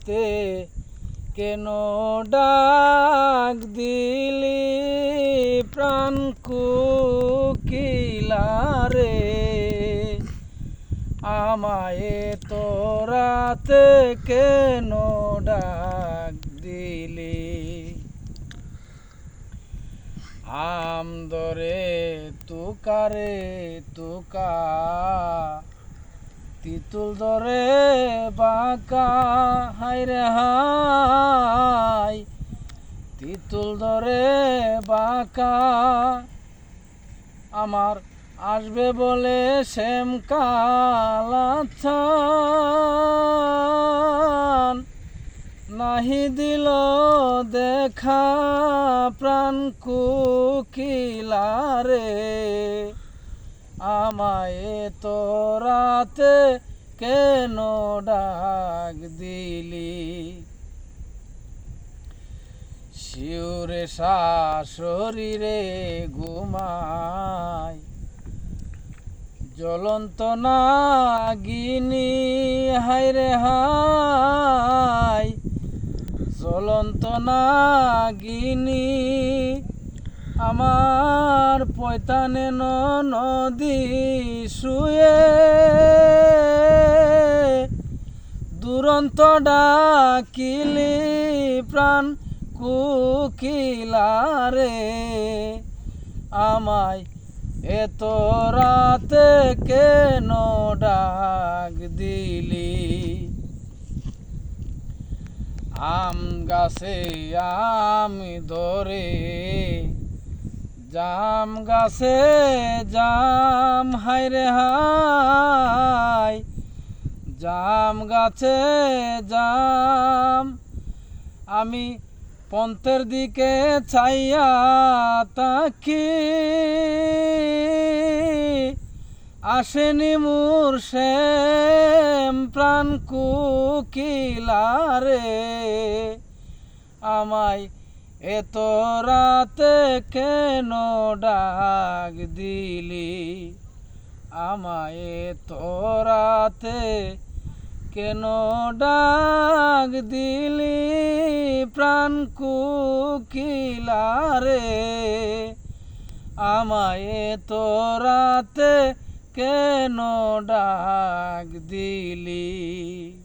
রাতে কেন ডাক দিলি? প্রাণ কুকিলারে আমায় তো রাতে কেন ডাক দিলি? আম দরে তুকারে তুকা। তিতুল দরে বাঁকা হাইরে হাই তিতুল দরে বাঁকা, আমার আসবে বলে শ্যাম কালাচান নাহি দিল দেখা প্রাণ কুকিলারে। আমায় তো রাতে কেন ডাক দিলি? শিউরে শরীরে ঘুমায় জ্বলন্ত নাগিনী হাইরে হাই। জ্বলন্ত নাগিনী, আমার পয়তানে নদী শুয়ে। দুরন্ত ডাকিলি প্রাণ কুকিলারে। আমায় এত রাতে কেন ডাক দিলি? আম গাছে আমি ধরে জাম গাছে জাম হাই রে হাই জাম গাছে জাম, আমি পন্থের দিকে চাইয়া তাকি। আসেনি মোর শ্যাম প্রাণ কুকিলারে। আমায় এত রাতে কেন ডাক দিলি? আমায় এত রাতে কেন ডাক দিলি? প্রাণ কুকিলারে আমায় তো রাতে কেন ডাক দিলি?